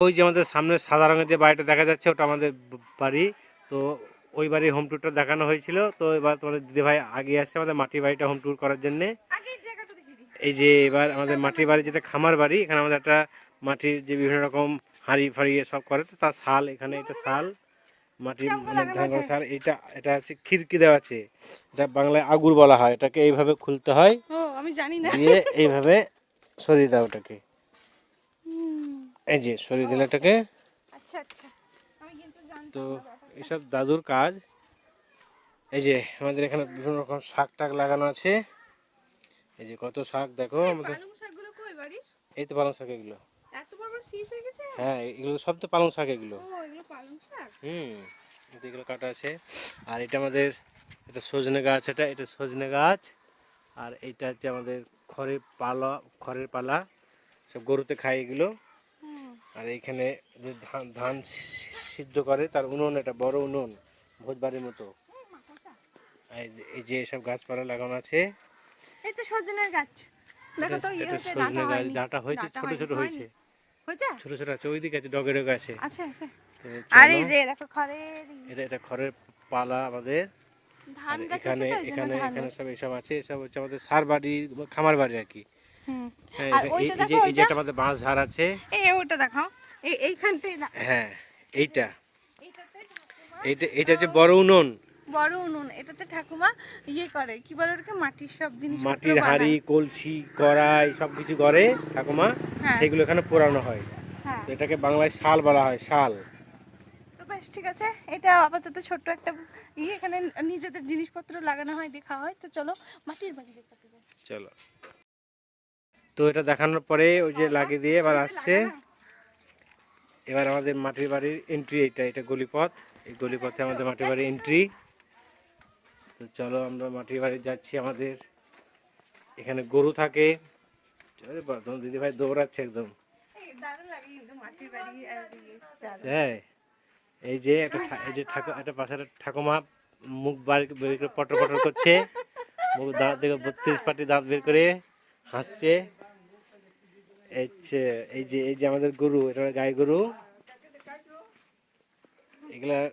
ওই যে আমাদের সামনে সাদা রঙের যে বাড়িটা দেখা যাচ্ছে ওটা আমাদের বাড়ি। তো ওই বাড়ির হোম ট্যুরটা দেখানো হয়েছিল। তো এবার তোমাদের দিদিভাই আগে আসছে আমাদের মাটির বাড়িটা হোম ট্যুর করার জন্যে। এই যে এবার আমাদের মাটির বাড়ি যেটা খামার বাড়ি এখানে আমাদের একটা মাটির যে বিভিন্ন রকম হাঁড়ি ফাড়ি সব করে তো তার শাল এখানে এটা শাল। মাটির মানে ধান শাল এটা এটা হচ্ছে খিড়কি দেওয়া আছে। এটা বাংলায় আগুর বলা হয় এটাকে এইভাবে খুলতে হয়। আমি জানি না। দিয়ে এইভাবে সরিয়ে দাও ওটাকে। এই যে সরিয়ে দিলে এটাকে। আচ্ছা আচ্ছা। তো এসব দাদুর কাজ। এই যে আমাদের এখানে বিভিন্ন রকম শাক টাক লাগানো আছে। এই যে কত শাক দেখো আমাদের। এই তো পালং শাক এগুলো। এত বড় বড় শীষ হয়ে হ্যাঁ এগুলো সব তো পালং শাক এগুলো। ও এগুলো পালং শাক? হুম এগুলো কাটা আছে। আর এটা আমাদের এটা সজনে গাছ এটা এটা সজনে গাছ। আর এটা হচ্ছে আমাদের খড়ের পালা খড়ের পালা। সব গরুতে খায় এগুলো। আর এইখানে যে ধান ধান সিদ্ধ করে তার উনুন এটা বড় উনুন ভোজবাড়ির মতো। এই- যে সব গাছপালা লাগানো আছে। সজনের গাছ। দেখো তো ইয়ে এটা ডাঁটা গাছ হয়েছে ডাঁটা ছোট ছোট হয়েছে। হয়েছে? ছোট ছোট আছে ওইদিকে আছে ডগে ডগে আছে। আচ্ছা আচ্ছা আর এই যে দেখো খড়ের এটা এটা খড়ের পালা আমাদের। ধান আর গাছ এখানে এখানে এখানে সব এসব আছে এসব হচ্ছে আমাদের সার বাড়ি খামার বাড়ি আর কি। এই- যে দেখো এই যে ওইটা? একটা আমাদের বাঁশ ঝাড় আছে। এই ওটা দেখাও। এই এইখানটাই হ্যাঁ এইটা। এইটা এটা হচ্ছে বড় উনুন। বড় উনুন। এটাতে ঠাকুমা ইয়ে করে কি বলে ওটাকে? মাটির সব জিনিস মাটির হাঁড়ি কলসি কড়াই সব কিছু করে ঠাকুমা। হ্যাঁ। সেগুলো এখানে পোড়ানো হয়। হ্যাঁ। এটাকে বাংলায় শাল বলা হয় শাল। তো বেশ ঠিক আছে। এটা আপাতত ছোট্ট একটা ইয়ে এখানে নিজেদের জিনিসপত্র লাগানো হয় দেখা হয়। তো চলো মাটির বাড়ি দেখাতে চলো। তো এটা দেখানোর পরে ওই যে লাগিয়ে দিয়ে এবার আসছে। এবার আমাদের মাটির বাড়ির এন্ট্রি এটা এটা গলিপথ। এই গলিপথে আমাদের মাটির বাড়ির এন্ট্রি তো চলো আমরা মাটির বাড়ি যাচ্ছি আমাদের। এখানে গরু থাকে। তোমার দিদিভাই দৌড়াচ্ছে একদম। বাড়ি। হ্যাঁ এই যে একটা এই যে ঠাকু, একটা পাশে ঠাকুমা মুখ বার, বের করে পটর পটর করছে। মুখ দাঁত থেকে বত্রিশ পাটি দাঁত বের করে হাসছে। যে- এই যে এই যে আমাদের গরু, এটা গাই গরু। এগুলা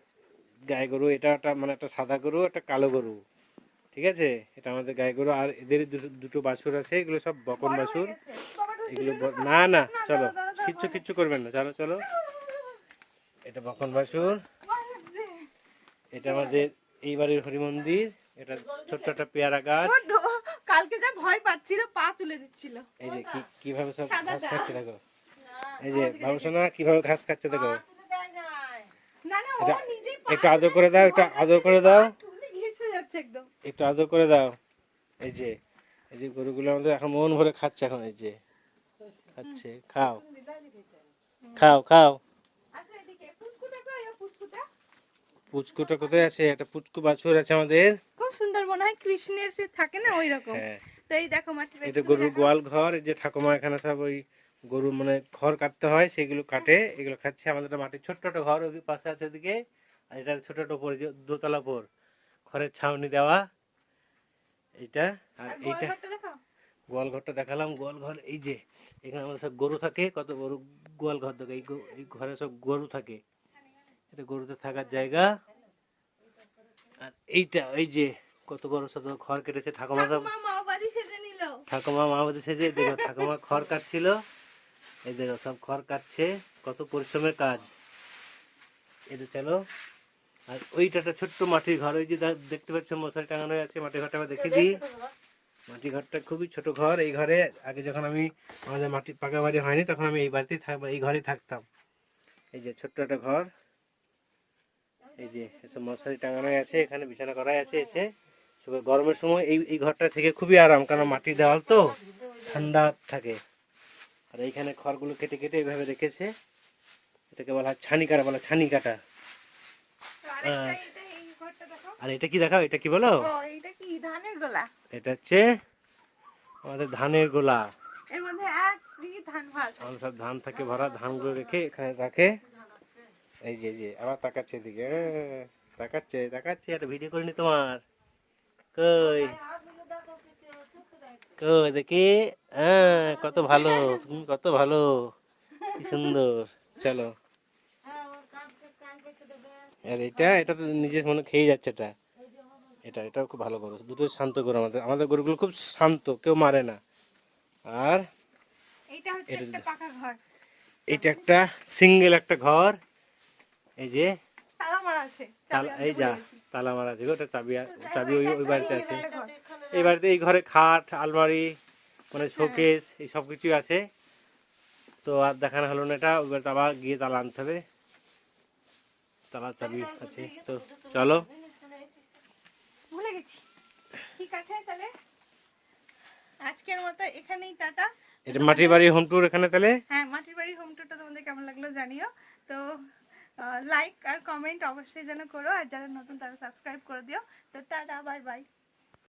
গাই গরু, এটা একটা মানে একটা সাদা গরু, একটা কালো গরু। ঠিক আছে? এটা আমাদের গাই গরু। আর এদের দুটো- বাছুর আছে, এগুলো সব বকন বাছুর। এগুলো না না, চলো, কিচ্ছু কিচ্ছু করবেন না। চলো চলো। এটা বকন বাছুর। এটা আমাদের এই বাড়ির হরি মন্দির এটা ছোট্ট একটা পেয়ারা গাছ। কালকে যা ভয় পাচ্ছিল পা তুলে দিচ্ছিল। এই যে কি কীভাবে সব ঘাস খাচ্ছে দেখো। এই যে বাবুসোনা কীভাবে ঘাস খাচ্ছে দেখো। না না ও এটা একটু আদর করে দাও একটু আদর করে দাও। তুলে ঘেসে যাচ্ছে একদম। একটু আদর করে দাও। এই যে এই যে গরুগুলো আমাদের এখন মন ভরে খাচ্ছে এখন এই যে। খাচ্ছে খাও। খাও খাও। পুচকুটা কই ও পুচকুটা? পুচকুটা কোথায় আছে? একটা পুচকু বাছুর আছে আমাদের। সুন্দর মনে হয় কৃষ্ণের সে থাকে না ওই রকম হ্যাঁ। তো এই দেখো মাটির এটা গরুর গোয়াল ঘর এই যে ঠাকুমা এখানে সব ওই গরু মানে খড় কাটতে হয় সেগুলো কাটে এগুলো খাচ্ছে। আমাদের মাটির ছোট্ট একটা ঘর ওই পাশে আছে ওদিকে আর এটা ছোট একটা উপরে যে দোতলা উপর খড়ের ছাউনি দেওয়া। এইটা আর এইটা গোয়াল ঘরটা দেখালাম। গোয়াল ঘর এই যে এখানে আমাদের সব গরু থাকে কত গরু গোয়াল ঘর দেখো এই এই ঘরে সব গরু থাকে। এটা গরুতে থাকার জায়গা। আর এইটা এই যে কত বড় সব খড় কেটেছে ঠাকুমা সব ঠাকুমা মা বলছে সেজে দেখো ঠাকুমা খড় কাটছিল। এই দেখো সব খড় কাটছে। কত পরিশ্রমের কাজ। এই তো চলো। আর ওইটা একটা ছোট্ট মাটির ঘর ওই যে দেখতে পাচ্ছ মশারি টাঙানো আছে মাটির ঘরটা আমি দেখিয়ে দিই। মাটির ঘরটা খুবই ছোট ঘর। এই ঘরে আগে যখন আমি আমাদের মাটি পাকা বাড়ি হয়নি তখন আমি এই বাড়িতেই থাকব এই ঘরেই থাকতাম। এই যে ছোট্ট একটা ঘর। এই যে এসব মশারি টাঙানো আছে এখানে বিছানা করাই আছে এসে গরমের সময় এই এই ঘরটা থেকে খুবই আরাম কারণ মাটির দেওয়াল তো ঠান্ডা থাকে। আর এইখানে খড়গুলো কেটে কেটে এইভাবে রেখেছে। এটাকে বলা হয় ছানি কাটা বলা ছানি কাটা এটা আর এটা কি দেখাও? এটা কি বলো? ও এইটা কি? ধানের গোলা। এটা হচ্ছে আমাদের ধানের গোলা। এর মধ্যে ধান ভাত সব ধান থাকে ভরা ধানগুলো রেখে এখানে রাখে। এই যে যে আবার তাকাচ্ছে এদিকে। তাকাচ্ছে তাকাচ্ছে একটা ভিডিও করিনি তোমার। কই? কই দেখি? হ্যাঁ কত ভালো তুমি কত ভালো। কি সুন্দর। চলো। আর এটা এটা তো নিজের মনে খেয়ে যাচ্ছে এটা। এটা এটাও খুব ভালো গরু। দুটো শান্ত গরু আমাদের। আমাদের গরুগুলো খুব শান্ত কেউ মারে না। আর এটা একটা সিঙ্গেল একটা ঘর। এই যে এই যা। তালা মারা আছে ওটা চাবি চাবি ওই ওই বাড়িতে আছে। এই বাড়িতে এই ঘরে খাট আলমারি মানে শোকেস এই সব কিছুই আছে। তো আর দেখানো হলো না এটা ওই বাড়িতে আবার গিয়ে তালা আনতে হবে। তালা চাবি আছে তো চলো। ভুলে গেছি। ঠিক আছে তাহলে? আজকের মতো এখানেই টাটা। এটা মাটির বাড়ি হোম ট্যুর এখানে তাহলে? হ্যাঁ মাটির বাড়ি হোম টুরটা তোমাদের কেমন লাগল জানিও। তো লাইক আর কমেন্ট অবশ্যই যেন করো, আর যারা নতুন তারা সাবস্ক্রাইব করে দিও। তো টাটা বাই বাই